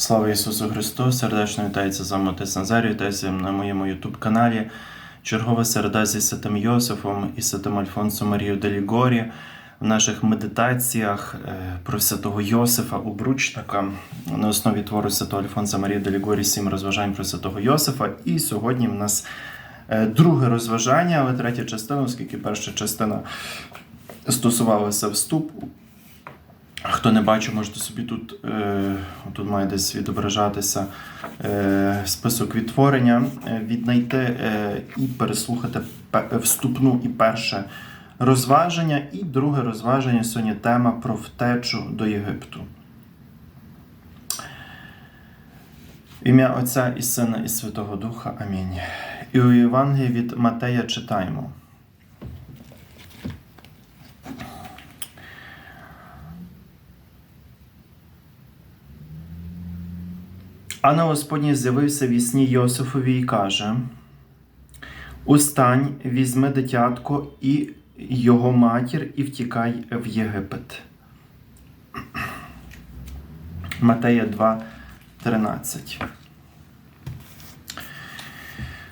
Слава Ісусу Христу! Сердечно вітається з вами отець Назарій, вітається на моєму ютуб-каналі. Чергова середа зі Святим Йосифом і Святим Альфонсом Марією Делігорі в наших медитаціях е, про святого Йосифа у Бручника на основі твору Святого Альфонса Марії Делігорі сім розважань про святого Йосифа. І сьогодні в нас е, друге розважання, але третя частина, оскільки перша частина стосувалася вступу. Хто не бачив, можете собі тут, е, тут має десь відображатися е, список відтворення, е, віднайти і переслухати вступну і перше розваження. І друге розваження сьогодні тема про втечу до Єгипту. Ім'я Отця і Сина і Святого Духа. Амінь. І у Євангелії від Матея читаємо. Ангел Господній з'явився в сні Йосифові і каже: Устань, візьми дитятко і його матір, і втікай в Єгипет. Матея 2, 13.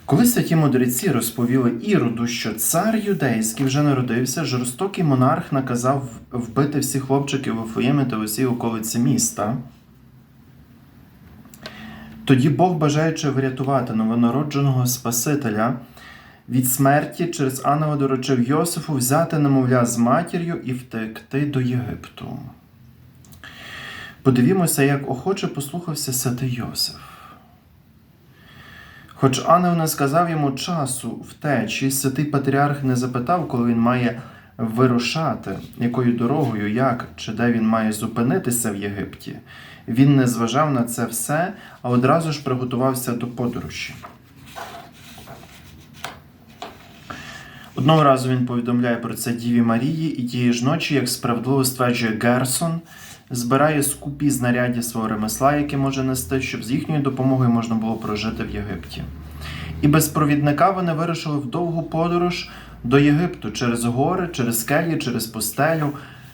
Коли святі мудреці розповіли Іроду, що цар юдейський вже народився, жорстокий монарх наказав вбити всіх хлопчиків в Вифлеємі та усій околиці міста. Тоді Бог, бажаючи врятувати новонародженого Спасителя від смерті, через ангела доручив Йосифу взяти немовля з матір'ю і втекти до Єгипту. Подивімося, як охоче послухався святий Йосиф. Хоч ангел не сказав йому часу втечі, святий патріарх не запитав, коли він має вирушати, якою дорогою, як чи де він має зупинитися в Єгипті. Він не зважав на це все, а одразу ж приготувався до подорожі. Одного разу він повідомляє про це Діві Марії, і тієї ж ночі, як справедливо стверджує Герсон, збирає скупі знаряддя свого ремесла, яке може нести, щоб з їхньою допомогою можна було прожити в Єгипті. І без провідника вони вирушили в довгу подорож до Єгипту через гори, через скелі, через пустелю.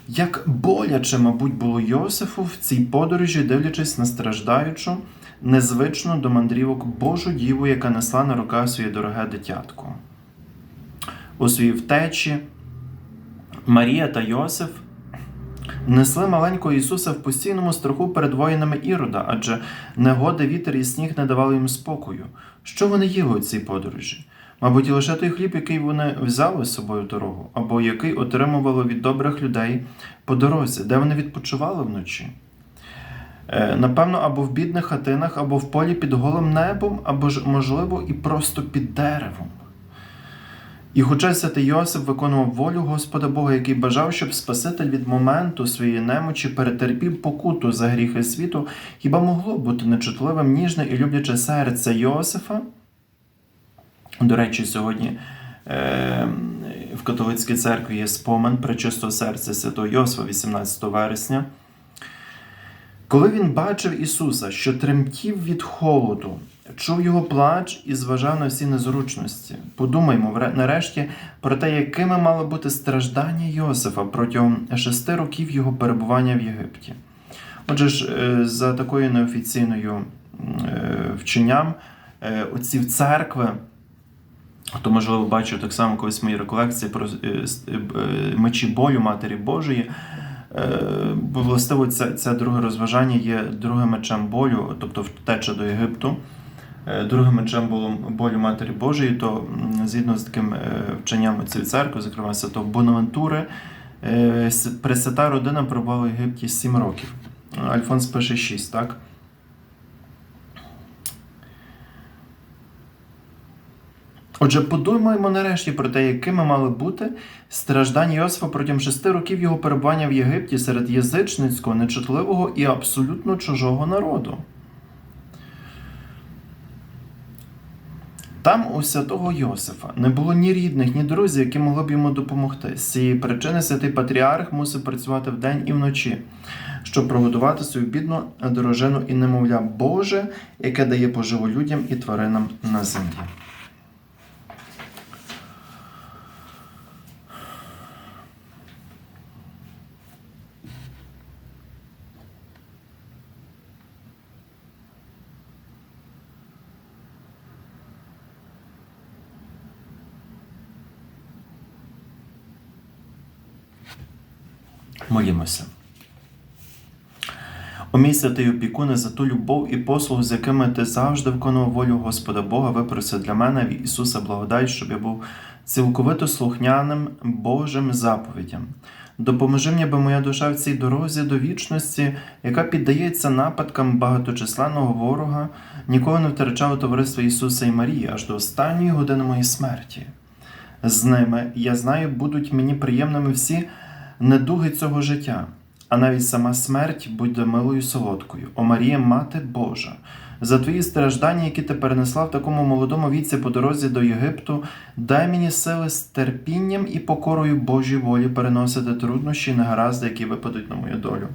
Як боляче, мабуть, було Йосифу в цій подорожі, дивлячись на страждаючу, незвичну до мандрівок Божу діву, яка несла на руках своє дороге дитятко. У своїй втечі Марія та Йосиф несли маленького Ісуса в постійному страху перед воїнами Ірода, адже негода, вітер і сніг не давали їм спокою. Що вони їли у цій подорожі? Мабуть, лише той хліб, який вони взяли з собою дорогу, або який отримували від добрих людей по дорозі, де вони відпочивали вночі. Е, Напевно, або в бідних хатинах, або в полі під голим небом, або ж, можливо, і просто під деревом. І хоча святий Йосип виконував волю Господа Бога, який бажав, щоб Спаситель від моменту своєї немочі перетерпів покуту за гріхи світу, хіба могло бути нечутливим, ніжне і любляче серце Йосифа? До речі, сьогодні е, в католицькій церкві є спомин пречистого серця святого Йосифа 18 вересня. Коли він бачив Ісуса, що тремтів від холоду, чув його плач і зважав на всі незручності. Подумаймо нарешті про те, якими мало бути страждання Йосифа протягом шести років його перебування в Єгипті. Отже ж, е, за такою неофіційною е, вченням, е, отців церкви, хто, можливо, бачив так само колись мої реколекції про е, е, е, мечі болю Матері Божої. Бо властиво це, це друге розважання є другим мечем болю, тобто втеча до Єгипту. Другим мечем болю, болю Матері Божої, то згідно з таким вченням цієї церкви, зокрема святого Бонавентури, Пресвята родина перебувала в Єгипті 7 років. Альфонс пише 6, так? Отже, подумаємо нарешті про те, якими мали бути страждання Йосифа протягом шести років його перебування в Єгипті серед язичницького, нечутливого і абсолютно чужого народу. Там у святого Йосифа не було ні рідних, ні друзів, які могли б йому допомогти. З цієї причини святий патріарх мусив працювати вдень і вночі, щоб прогодувати свою бідну дорожину і немовля Боже, яке дає поживу людям і тваринам на землі. Молімося. О мій святий опікуне, за ту любов і послугу, з якими ти завжди виконував волю Господа Бога, випроси для мене в Ісуса благодать, щоб я був цілковито слухняним Божим заповідям. Допоможи мені, аби моя душа в цій дорозі до вічності, яка піддається нападкам багаточисленного ворога, ніколи не втрачала товариство Ісуса і Марії аж до останньої години моєї смерті. З ними, я знаю, будуть мені приємними всі недуги цього життя, а навіть сама смерть буде милою солодкою. О Марія, Мати Божа, за твої страждання, які ти перенесла в такому молодому віці по дорозі до Єгипту, дай мені сили з терпінням і покорою Божій волі переносити труднощі і негаразди, які випадуть на мою долю.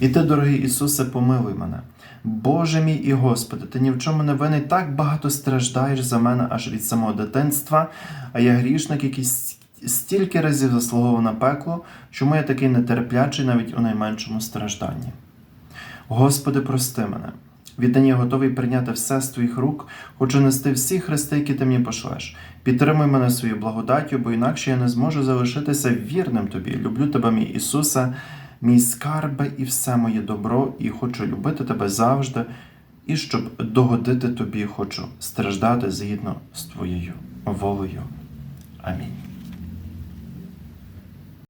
І ти, дорогий Ісусе, помилуй мене. Боже мій і Господи, ти ні в чому не винний, так багато страждаєш за мене аж від самого дитинства, а я грішник, який стільки разів заслуговував на пекло, чому я такий нетерплячий навіть у найменшому стражданні. Господи, прости мене. Віддані я готовий прийняти все з твоїх рук, хочу нести всі хрести, які ти мені пошлеш. Підтримуй мене своєю благодаттю, бо інакше я не зможу залишитися вірним тобі. Люблю тебе, мій Ісусе, мій скарбе і все моє добро, і хочу любити тебе завжди, і щоб догодити тобі, хочу страждати згідно з твоєю волею. Амінь.